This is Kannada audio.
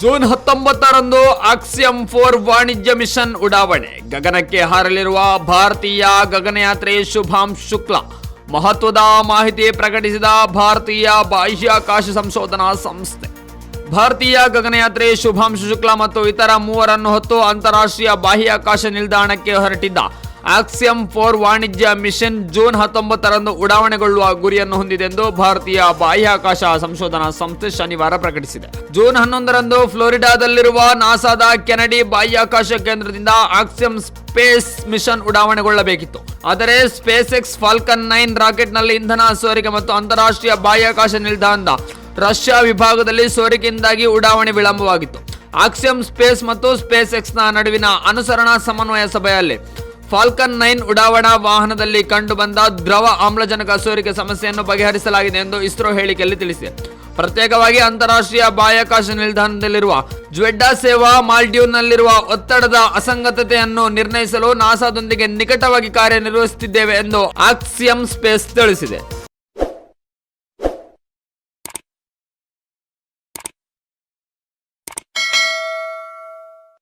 ಜೂನ್ ಹತ್ತೊಂಬತ್ತರಂದು ಆಕ್ಸಿಯಂ ಫೋರ್ ವಾಣಿಜ್ಯ ಮಿಷನ್ ಉಡಾವಣೆ. ಗಗನಕ್ಕೆ ಹಾರಲಿರುವ ಭಾರತೀಯ ಗಗನಯಾತ್ರೆ ಶುಭಾಂ ಶುಕ್ಲಾ. ಮಹತ್ವದ ಮಾಹಿತಿ ಪ್ರಕಟಿಸಿದ ಭಾರತೀಯ ಬಾಹ್ಯಾಕಾಶ ಸಂಶೋಧನಾ ಸಂಸ್ಥೆ. ಭಾರತೀಯ ಗಗನಯಾತ್ರೆ ಶುಭಾಂಶು ಶುಕ್ಲಾ ಮತ್ತು ಇತರ ಮೂವರನ್ನು ಹೊತ್ತು ಅಂತಾರಾಷ್ಟ್ರೀಯ ಬಾಹ್ಯಾಕಾಶ ನಿಲ್ದಾಣಕ್ಕೆ ಹೊರಟಿದ್ದ ಆಕ್ಸಿಯಂ ಫೋರ್ ವಾಣಿಜ್ಯ ಮಿಷನ್ ಜೂನ್ ಹತ್ತೊಂಬತ್ತರಂದು ಉಡಾವಣೆಗೊಳ್ಳುವ ಗುರಿಯನ್ನು ಹೊಂದಿದೆ ಎಂದು ಭಾರತೀಯ ಬಾಹ್ಯಾಕಾಶ ಸಂಶೋಧನಾ ಸಂಸ್ಥೆ ಶನಿವಾರ ಪ್ರಕಟಿಸಿದೆ. ಜೂನ್ ಹನ್ನೊಂದರಂದು ಫ್ಲೋರಿಡಾದಲ್ಲಿರುವ ನಾಸಾದ ಕೆನಡಿ ಬಾಹ್ಯಾಕಾಶ ಕೇಂದ್ರದಿಂದ ಆಕ್ಸಿಯಂ ಸ್ಪೇಸ್ ಮಿಷನ್ ಉಡಾವಣೆಗೊಳ್ಳಬೇಕಿತ್ತು. ಆದರೆ ಸ್ಪೇಸ್ ಎಕ್ಸ್ ಫಾಲ್ಕನ್ ನೈನ್ ರಾಕೆಟ್ನಲ್ಲಿ ಇಂಧನ ಸೋರಿಕೆ ಮತ್ತು ಅಂತಾರಾಷ್ಟ್ರೀಯ ಬಾಹ್ಯಾಕಾಶ ನಿಲ್ದಾಣದ ರಷ್ಯಾ ವಿಭಾಗದಲ್ಲಿ ಸೋರಿಕೆಯಿಂದಾಗಿ ಉಡಾವಣೆ ವಿಳಂಬವಾಗಿತ್ತು. ಆಕ್ಸಿಯಂ ಸ್ಪೇಸ್ ಮತ್ತು ಸ್ಪೇಸ್ ಎಕ್ಸ್ನ ನಡುವಿನ ಅನುಸರಣಾ ಸಮನ್ವಯ ಸಭೆಯಲ್ಲಿ ಫಾಲ್ಕನ್ ನೈನ್ ಉಡಾವಣಾ ವಾಹನದಲ್ಲಿ ಕಂಡುಬಂದ ದ್ರವ ಆಮ್ಲಜನಕ ಸೋರಿಕೆ ಸಮಸ್ಯೆಯನ್ನು ಬಗೆಹರಿಸಲಾಗಿದೆ ಎಂದು ಇಸ್ರೋ ಹೇಳಿಕೆಯಲ್ಲಿ ತಿಳಿಸಿದೆ. ಪ್ರತ್ಯೇಕವಾಗಿ ಅಂತಾರಾಷ್ಟ್ರೀಯ ಬಾಹ್ಯಾಕಾಶ ನಿಲ್ದಾಣದಲ್ಲಿರುವ ಜ್ವೆಡ್ಡಾ ಸೇವಾ ಮಾಲ್ಡೀವ್ನಲ್ಲಿರುವ ಒತ್ತಡದ ಅಸಂಗತತೆಯನ್ನು ನಿರ್ಣಯಿಸಲು ನಾಸಾದೊಂದಿಗೆ ನಿಕಟವಾಗಿ ಕಾರ್ಯನಿರ್ವಹಿಸುತ್ತಿದ್ದೇವೆ ಎಂದು ಆಕ್ಸಿಯಂ ಸ್ಪೇಸ್ ತಿಳಿಸಿದೆ.